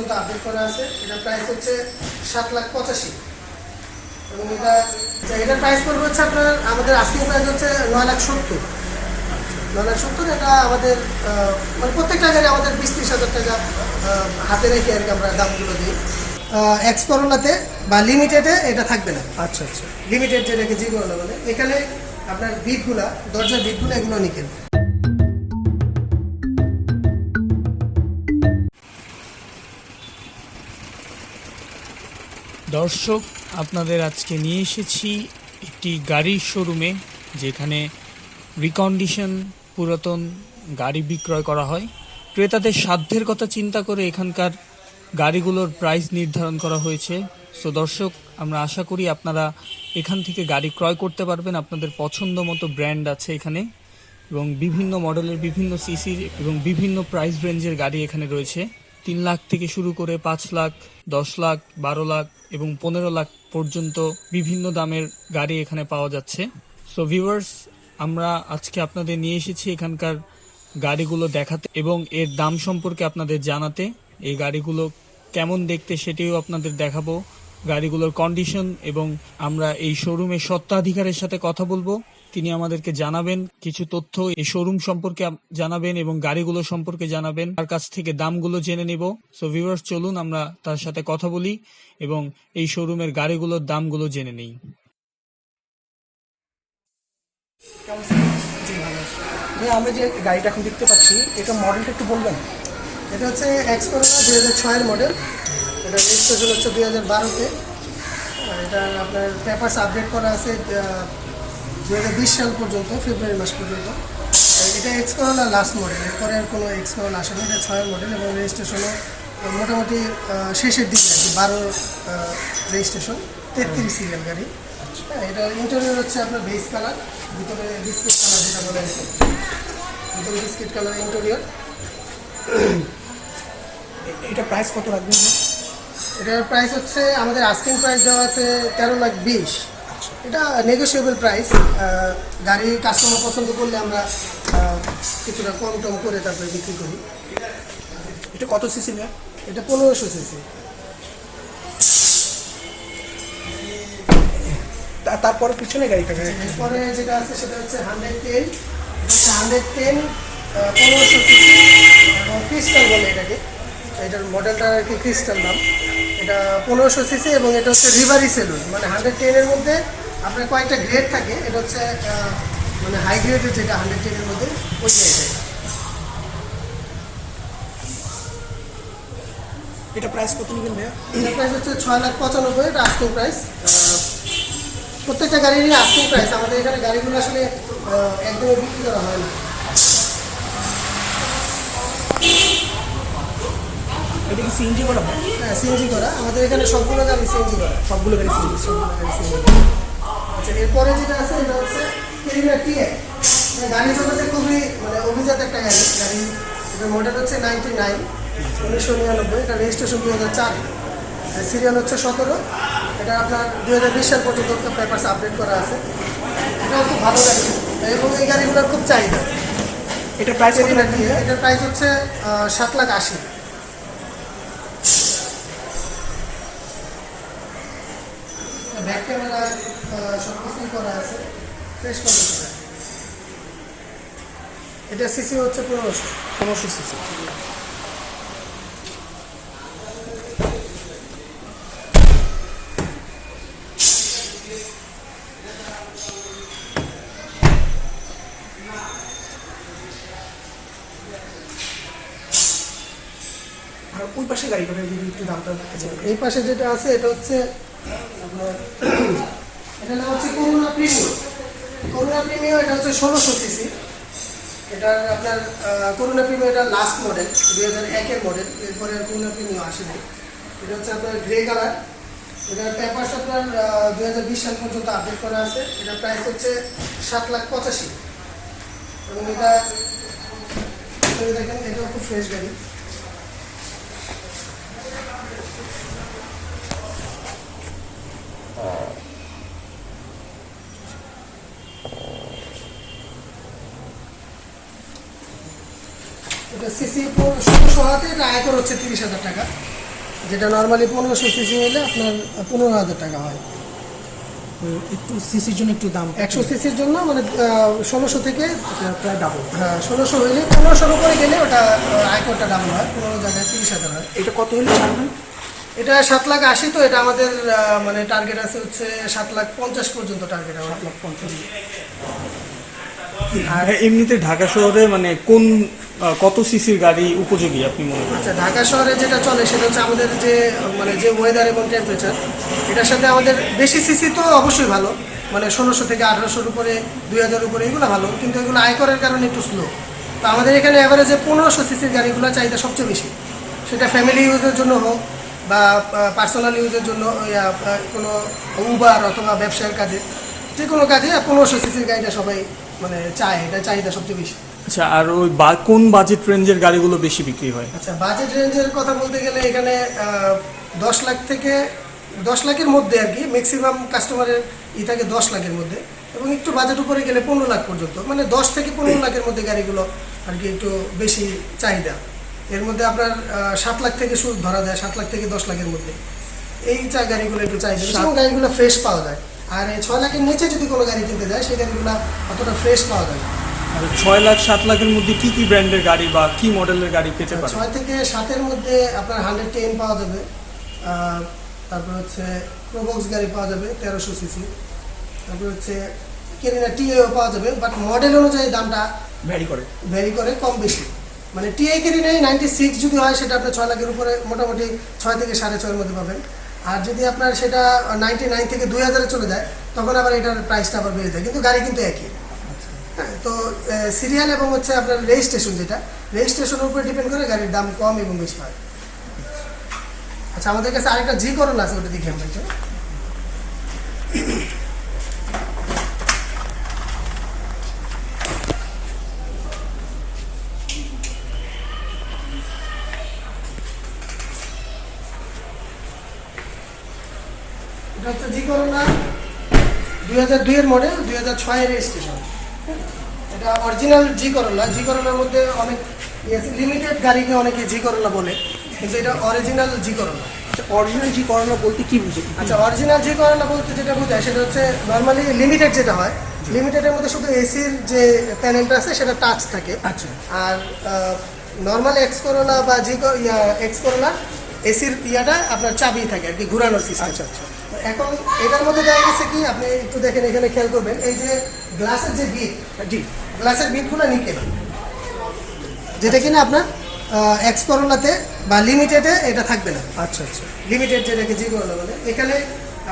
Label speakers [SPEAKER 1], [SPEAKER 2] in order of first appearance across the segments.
[SPEAKER 1] পর্যন্ত আপডেট করা আছে এটার প্রাইস হচ্ছে সাত লাখ পঁচাশি। এবং এটা আচ্ছা, এটার প্রাইস পড়বে হচ্ছে আপনার আমাদের আস্কিং প্রাইস হচ্ছে নয় লাখ সত্তর। নয় লাখ সত্তর এটা আমাদের মানে প্রত্যেকটা গাড়ি আমাদের বিশ ত্রিশ হাজার টাকা হাতে রেখে আর কি আমরা দামগুলো দিই। এক্স করোলাতে বা লিমিটেডে এটা থাকবে না।
[SPEAKER 2] আচ্ছা আচ্ছা।
[SPEAKER 1] লিমিটেড যেটাকে জি করোলা বলে এখানে আপনার বিটগুলা দরজার বিটগুলো এগুলো নিকেন।
[SPEAKER 3] দর্শক, আপনাদের আজকে নিয়ে এসেছি একটি গাড়ির শোরুমে, যেখানে রিকন্ডিশন পুরাতন গাড়ি বিক্রয় করা হয়। ক্রেতাদের সাধ্যের কথা চিন্তা করে এখানকার গাড়িগুলোর প্রাইস নির্ধারণ করা হয়েছে। সো দর্শক, আমরা আশা করি আপনারা এখান থেকে গাড়ি ক্রয় করতে পারবেন। আপনাদের পছন্দ মতো ব্র্যান্ড আছে এখানে এবং বিভিন্ন মডেলের বিভিন্ন সিসির এবং বিভিন্ন প্রাইস রেঞ্জের গাড়ি এখানে রয়েছে। তিন লাখ থেকে শুরু করে পাঁচ লাখ, দশ লাখ, বারো লাখ এবং পনেরো লাখ পর্যন্ত বিভিন্ন দামের গাড়ি এখানে পাওয়া যাচ্ছে। সো ভিউয়ার্স আমরা আজকে আপনাদের নিয়ে এসেছি এখানকার গাড়িগুলো দেখাতে এবং এর দাম সম্পর্কে আপনাদের জানাতে, এই গাড়িগুলো কেমন দেখতে সেটিও আপনাদের দেখাবো, গাড়িগুলোর কন্ডিশন এবং আমরা এই শোরুমের সত্ত্বাধিকারের সাথে কথা বলব। তিনি আমাদেরকে জানাবেন, কিছু তথ্য এই শোরুম সম্পর্কে জানাবেন এবং গাড়িগুলো সম্পর্কে জানাবেন। তার কাছ থেকে দামগুলো জেনে নিব। সো ভিউয়ার্স চলুন আমরা তার সাথে কথা বলি এবং এই শোরুমের গাড়িগুলোর দামগুলো জেনে নিই।
[SPEAKER 2] আমরা যে গাড়িটা এখন দেখতে পাচ্ছি, এটা মডেলটা একটু বলবেন?
[SPEAKER 1] এটা হচ্ছে এক্স করোলা দুই হাজার ছয়ের মডেল এটা রেজিস্ট্রেশন হচ্ছে দুই হাজার বারোতে। এটা আপনার পেপারস আপডেট করা আছে দুই হাজার বিশ সাল পর্যন্ত, ফেব্রুয়ারি মাস পর্যন্ত। এটা এক্স করোলা লাস্ট মডেল এরপরে আর কোনো এক্স করোলা আসেনি এটা ছয়ের মডেল এবং রেজিস্ট্রেশনও মোটামুটি শেষের দিকে আর কি, বারো রেজিস্ট্রেশন তেত্রিশ সিরিয়াল গাড়ি। হ্যাঁ এটা ইন্টারভিউ হচ্ছে আপনার বেস কালার ভিতরে বিস্কিট কালার যেটা বলে কি। ভিতরে বিস্কিট কালার ইন্টেরিয়র
[SPEAKER 2] এটা প্রাইস কত রাখবেন?
[SPEAKER 1] এটার প্রাইস হচ্ছে, আমাদের আস্কিং প্রাইস দেওয়া আছে তেরো লাখ বিশ। এটা নেগোসিয়েবল প্রাইস গাড়ি কাস্টমার পছন্দ করলে আমরা কিছুটা কম টম করে তারপরে বিক্রি করি।
[SPEAKER 2] এটা কত সিসি ভাই
[SPEAKER 1] এটা পনেরোশো সিসি
[SPEAKER 2] তা- তারপরে পিছনে গাড়িটা
[SPEAKER 1] এরপরে যেটা আছে সেটা হচ্ছে হান্ড্রেড টেন হান্ড্রেড টেন পনেরোশো সিসি এবং ক্রিস্টাল বলে এটাকে। এটার মডেলটা আর কি ক্রিস্টাল নাম। এটা পনেরোশো সিসি এবং এটা হচ্ছে রিভারি সেলুন মানে হান্ড্রেড টেনের মধ্যে আপনার কয়েকটা গ্রেড থাকে এটা হচ্ছে মানে হাই গ্রেডের যেটা হান্ড্রেড টেনের মধ্যে ওই গ্রেডের
[SPEAKER 2] এটা প্রাইস কত নেবেন ভাইয়া?
[SPEAKER 1] এটার প্রাইস হচ্ছে ছয় লাখ পঁচানব্বই এটা আস্কিং প্রাইস প্রত্যেকটা গাড়িরই আস্কিং প্রাইস আমাদের এখানে গাড়িগুলো আসলে একদমই বিক্রি করা হয় না।
[SPEAKER 2] এটা কি সিএনজি করা?
[SPEAKER 1] হ্যাঁ সিএনজি করা। আমাদের এখানে সবগুলো গাড়ি সিএনজি করা।
[SPEAKER 2] সবগুলো গাড়ি সিএনজি
[SPEAKER 1] সবগুলো গাড়ি সিএনজি আচ্ছা এরপরে যেটা আছে এটা হচ্ছে কেরিনা টিএ গাড়ি জগতে খুবই মানে অভিজাত একটা গাড়ি। গাড়ি এটার মডেল হচ্ছে নাইনটি নাইন উনিশশো নিরানব্বই। এটা রেজিস্ট্রেশন দু হাজার চার। সিরিয়াল হচ্ছে সতেরো। এটা আপনার দু হাজার বিশ সাল পর্যন্ত পেপারস আপডেট করা আছে। এটাও খুব ভালো গাড়ি। এবং এই গাড়িগুলোর খুব চাহিদা।
[SPEAKER 2] এটা প্রাইস?
[SPEAKER 1] এটার প্রাইস হচ্ছে সাত লাখ আশি। এটা সিসি হচ্ছে পনেরোশো।
[SPEAKER 2] পনেরোশো সিসি। ওই পাশে গাড়িটা ভাই, যদি একটু দামটা
[SPEAKER 1] এই পাশে যেটা আছে এটা হচ্ছে আপনার এটা নাম হচ্ছে করুণা প্রিমিয়াম। প্রিমিয়াম এটা হচ্ছে ষোলোশো সিসি এটা আপনার করুণা প্রিমিয়াম এটা লাস্ট মডেল দুই হাজার একের মডেল এরপরে আর করুণা প্রিমিয়াম আসেনি। এটা হচ্ছে আপনার গ্রে কালার এটার পেপারস আপনার দুই হাজার বিশ সাল পর্যন্ত আপডেট করা আছে। এটার প্রাইস হচ্ছে সাত লাখ পঁচাশি। এবং এটা দেখেন, এটাও খুব ফ্রেশ গাড়ি এটা সিসি ষোলোশো হাতে এটা আয়কর হচ্ছে তিরিশ হাজার টাকা। যেটা নর্মালি পনেরোশো সিসি হলে আপনার পনেরো হাজার টাকা হয়।
[SPEAKER 2] একটু সিসির জন্য একটু দাম
[SPEAKER 1] একশো সিসির জন্য মানে ষোলোশো থেকে
[SPEAKER 2] প্রায় ডাবল
[SPEAKER 1] হ্যাঁ ষোলোশো হইলে পনেরোশোর উপরে গেলে ওটা আয়করটা ডাবল হয় পনেরো জায়গায় তিরিশ হাজার হয়।
[SPEAKER 2] এটা কত হলে ছাড়বেন
[SPEAKER 1] এটা সাত লাখ আশি তো এটা আমাদের মানে টার্গেট আছে হচ্ছে সাত লাখ পঞ্চাশ পর্যন্ত টার্গেট আমার
[SPEAKER 2] পঞ্চাশ।
[SPEAKER 3] আর এমনিতে ঢাকা শহরে মানে কোন কত সিসির গাড়ি উপযোগী আপনি মনে করেন?
[SPEAKER 1] আচ্ছা ঢাকা শহরে যেটা চলে সেটা হচ্ছে আমাদের যে মানে যে ওয়েদার এবং টেম্পারেচার এটার সাথে আমাদের বেশি সিসি তো অবশ্যই ভালো। মানে ষোলোশো থেকে আঠারোশোর উপরে, দুই হাজার উপরে এগুলো ভালো, কিন্তু এগুলো আয়করের কারণে একটু স্লো তো আমাদের এখানে অ্যাভারেজে পনেরোশো সিসির গাড়িগুলো চাহিদা সবচেয়ে বেশি। সেটা ফ্যামিলি ইউজের জন্য হোক বা পার্সোনাল ইউজের জন্য কোনো উবার অথবা ব্যবসায়ের কাজে যে কোনো কাজে পনেরোশো সিসির গাড়িটা সবাই মানে চায়, এটা চাহিদা সবচেয়ে বেশি।
[SPEAKER 3] আচ্ছা আর ওই কোন বাজেট রেঞ্জের গাড়িগুলো বেশি বিক্রি হয়?
[SPEAKER 1] আচ্ছা বাজেট রেঞ্জের কথা বলতে গেলে এখানে দশ লাখ থেকে দশ লাখের মধ্যে আর কি ম্যাক্সিমাম কাস্টমারের ই থাকে দশ লাখের মধ্যে এবং একটু বাজেট উপরে গেলে পনেরো লাখ পর্যন্ত। মানে দশ থেকে পনেরো লাখের মধ্যে গাড়িগুলো আর কি একটু বেশি চাহিদা। এর মধ্যে আপনার সাত লাখ থেকে শুরু ধরা যায় সাত লাখ থেকে দশ লাখের মধ্যে। এই চা গাড়িগুলো একটু চাহিদা এবং গাড়িগুলো ফ্রেশ পাওয়া যায়। আর এই ছয় লাখের নিচে যদি কোনো গাড়ি কিনতে যায় সেই গাড়িগুলো অতটা ফ্রেশ পাওয়া যায়
[SPEAKER 3] ছয় লাখ সাত লাখের মধ্যে কি কি ব্র্যান্ডের গাড়ি বা কি মডেলের গাড়ি পেতে পারে?
[SPEAKER 1] ছয় থেকে সাতের মধ্যে আপনার হান্ড্রেড টেন পাওয়া যাবে। তারপর হচ্ছে প্রোবক্স গাড়ি পাওয়া যাবে তেরোশো সিসি। তারপর হচ্ছে কেরিনা টিএও পাওয়া যাবে বাট মডেল অনুযায়ী দামটা
[SPEAKER 2] ভ্যারি করে।
[SPEAKER 1] ভ্যারি করে কম বেশি। মানে টিআই কেরিনাই নাইনটি সিক্স যদি হয় সেটা আপনার ছয় লাখের উপরে মোটামুটি ছয় থেকে সাড়ে ছয়ের মধ্যে পাবেন। আর যদি আপনার সেটা নাইনটি নাইন থেকে দুই হাজারে চলে যায় তখন আবার এটার প্রাইসটা আবার বেড়ে যায়। কিন্তু গাড়ি কিন্তু একই। তো সিরিয়াল এবং হচ্ছে আপনার রেজিস্ট্রেশন যেটা রেজিস্ট্রেশনের উপরে ডিপেন্ড করে গাড়ির দাম কম এবং বেশি হয় আচ্ছা আমাদের কাছে আরেকটা জি করোলা আছে, ওটা দেখি আমরা একটু। এটা হচ্ছে জি করোলা দুই হাজার দুইয়ের মডেল দুই হাজার ছয়ের রেজিস্ট্রেশন এটা অরিজিনাল জি করোলা জি করোলার মধ্যে অনেক লিমিটেড গাড়িকে অনেকে জি করোলা বলে। কিন্তু এটা original G Corolla
[SPEAKER 2] original G Corona বলতে কি বুঝে?
[SPEAKER 1] আচ্ছা অরিজিনাল জি করোলা বলতে যেটা বোঝায় সেটা হচ্ছে নর্মালি লিমিটেড যেটা হয় লিমিটেডের মধ্যে শুধু এসির যে প্যানেলটা আছে সেটা টাচ থাকে।
[SPEAKER 2] আচ্ছা।
[SPEAKER 1] আর নর্মাল এক্স করোলা বা জি এক্স করোলা এসির ইয়াটা আপনার চাবি থাকে আর কি ঘুরানোর সিস্টেম
[SPEAKER 2] আচ্ছা, আচ্ছা।
[SPEAKER 1] এখন এটার মধ্যে দেখা গেছে কি আপনি একটু দেখেন এখানে খেয়াল করবেন এই যে গ্লাসের যে বিট
[SPEAKER 2] জি
[SPEAKER 1] গ্লাসের বিটগুলো নিকেল। যেটা কিনা আপনার এক্স করোলাতে বা লিমিটেডে এটা থাকবে না।
[SPEAKER 2] আচ্ছা আচ্ছা।
[SPEAKER 1] লিমিটেড যেটাকে জি করোলা বলে এখানে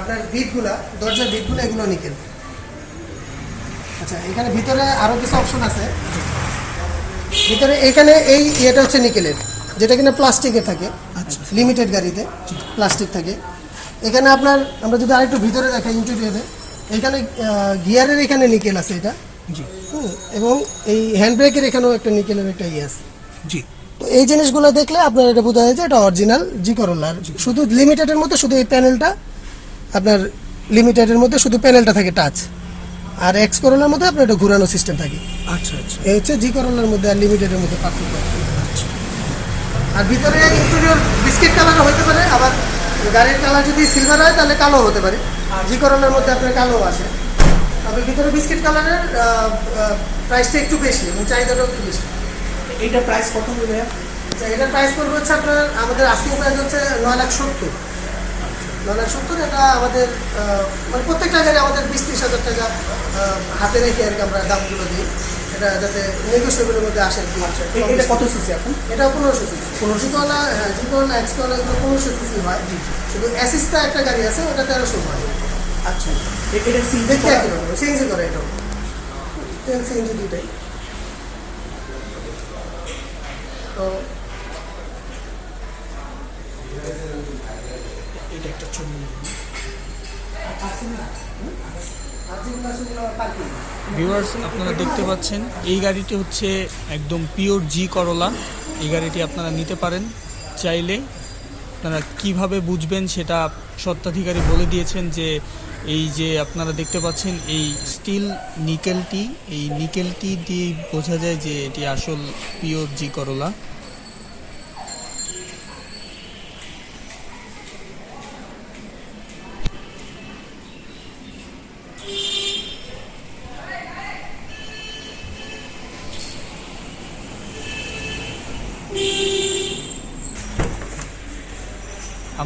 [SPEAKER 1] আপনার বিটগুলা দরজার বিটগুলো এগুলো নিকেল। আচ্ছা এখানে ভিতরে আরও কিছু অপশন আছে। ভিতরে এখানে এই ইয়েটা হচ্ছে নিকেলের যেটা কিনা প্লাস্টিকের থাকে।
[SPEAKER 2] আচ্ছা।
[SPEAKER 1] লিমিটেড গাড়িতে প্লাস্টিক থাকে। এখানে আপনার আমরা যদি আরেকটু ভিতরে দেখাই ইন্টেরিয়রে এখানে গিয়ারের এখানে নিকেল আছে এটা।
[SPEAKER 2] জি।
[SPEAKER 1] হুম, এবং এই হ্যান্ড ব্রেকের এখানেও একটা নিকেলের একটা ইয়ে আছে।
[SPEAKER 2] জি।
[SPEAKER 1] তো এই জিনিসগুলো দেখলে আপনার এটা বোঝা যায় যে এটা অরিজিনাল জি করোলার। শুধু লিমিটেডের মধ্যে শুধু এই প্যানেলটা আপনার লিমিটেডের মধ্যে শুধু প্যানেলটা থাকে টাচ আর এক্স করোলার মধ্যে আপনার এটা ঘুরানো সিস্টেম থাকে।
[SPEAKER 2] আচ্ছা আচ্ছা।
[SPEAKER 1] এই হচ্ছে জি করোলার মধ্যে আর লিমিটেডের মধ্যে পার্থক্য। আর ভিতরে ইন্টেরিয়র বিস্কিট কালার হতে পারে আবার গাড়ির কালার যদি সিলভার হয় তাহলে কালো হতে পারে। জি করোলার মধ্যে আপনার কালো আসে তবে ভিতরে বিস্কিট কালারের প্রাইসটা একটু বেশি এবং চাহিদাটাও একটু বেশি।
[SPEAKER 2] এইটার প্রাইস কত হবে
[SPEAKER 1] আচ্ছা এটার প্রাইস পড়বে হচ্ছে আপনার আমাদের আস্কিং প্রাইস হচ্ছে নয় লাখ সত্তর। নয় লাখ সত্তর এটা আমাদের মানে প্রত্যেকটা গাড়ি আমাদের বিশ ত্রিশ হাজার টাকা হাতে রেখে আর কি আমরা দামগুলো দিই। এটা যাতে নেগোসিয়েবলের মধ্যে আসে
[SPEAKER 2] এ- এটা কত সিসি এখন?
[SPEAKER 1] এটা পনেরোশো সিসি পনেরোশো কলা হ্যাঁ জিকোলা এক্সকোলা এগুলো পনেরোশো সিসি হয়। শুধু অ্যাসিস্টা একটা গাড়ি আছে ওটা তেরোশো হয়।
[SPEAKER 2] আচ্ছা এটা
[SPEAKER 1] রকম সিএনজি করে তেল সিএনজি দুইটাই। তো
[SPEAKER 2] এটা একটা ছবি।
[SPEAKER 3] ভিউয়ার্স আপনারা দেখতে পাচ্ছেন, এই গাড়িটি হচ্ছে একদম পিওর জি করলা। এই গাড়িটি আপনারা নিতে পারেন চাইলে। আপনারা কীভাবে বুঝবেন সেটা সত্ত্বাধিকারী বলে দিয়েছেন যে, এই যে আপনারা দেখতে পাচ্ছেন, এই স্টিল নিকেলটি এই নিকেলটি দিয়ে বোঝা যায় যে এটি আসল পিওর জি করলা।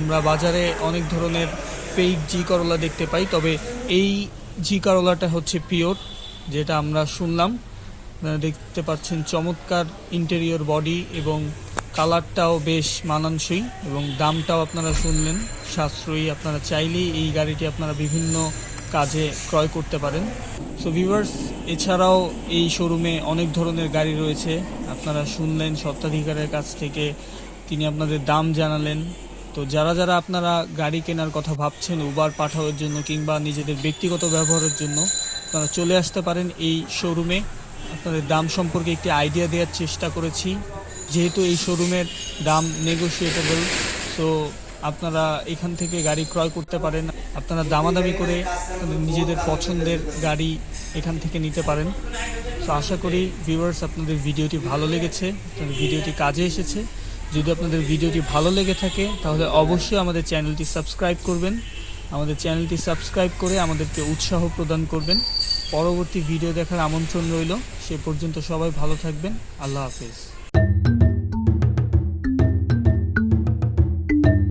[SPEAKER 3] আমরা বাজারে অনেক ধরনের ফেক জি করলা দেখতে পাই, তবে এই জি করলাটা হচ্ছে পিওর যেটা আমরা শুনলাম। দেখতে পাচ্ছেন চমৎকার ইন্টেরিয়র বডি এবং কালারটাও বেশ মানানসই এবং দামটাও আপনারা শুনলেন। সাশ্রয়ী, আপনারা চাইলেই এই গাড়িটি আপনারা বিভিন্ন কাজে ক্রয় করতে পারেন। সো ভিউয়ার্স এছাড়াও এই শোরুমে অনেক ধরনের গাড়ি রয়েছে। আপনারা শুনলেন সত্ত্বাধিকারের কাছ থেকে, তিনি আপনাদের দাম জানালেন। তো যারা যারা আপনারা গাড়ি কেনার কথা ভাবছেন উবার পাঠানোর জন্য কিংবা নিজেদের ব্যক্তিগত ব্যবহারের জন্য, আপনারা চলে আসতে পারেন এই শোরুমে আপনাদের দাম সম্পর্কে একটি আইডিয়া দেওয়ার চেষ্টা করেছি। যেহেতু এই শোরুমের দাম নেগোশিয়েটেবল সো আপনারা এখান থেকে গাড়ি ক্রয় করতে পারেন। আপনারা দামাদামি করে নিজেদের পছন্দের গাড়ি এখান থেকে নিতে পারেন। তো আশা করি ভিউয়ার্স আপনাদের ভিডিওটি ভালো লেগেছে। আপনাদের ভিডিওটি কাজে এসেছে। যদি আপনাদের ভিডিওটি ভালো লেগে থাকে, তাহলে অবশ্যই আমাদের চ্যানেলটি সাবস্ক্রাইব করবেন। আমাদের চ্যানেলটি সাবস্ক্রাইব করে আমাদেরকে উৎসাহ প্রদান করবেন। পরবর্তী ভিডিও দেখার আমন্ত্রণ রইল। সে পর্যন্ত সবাই ভালো থাকবেন। আল্লাহ হাফেজ।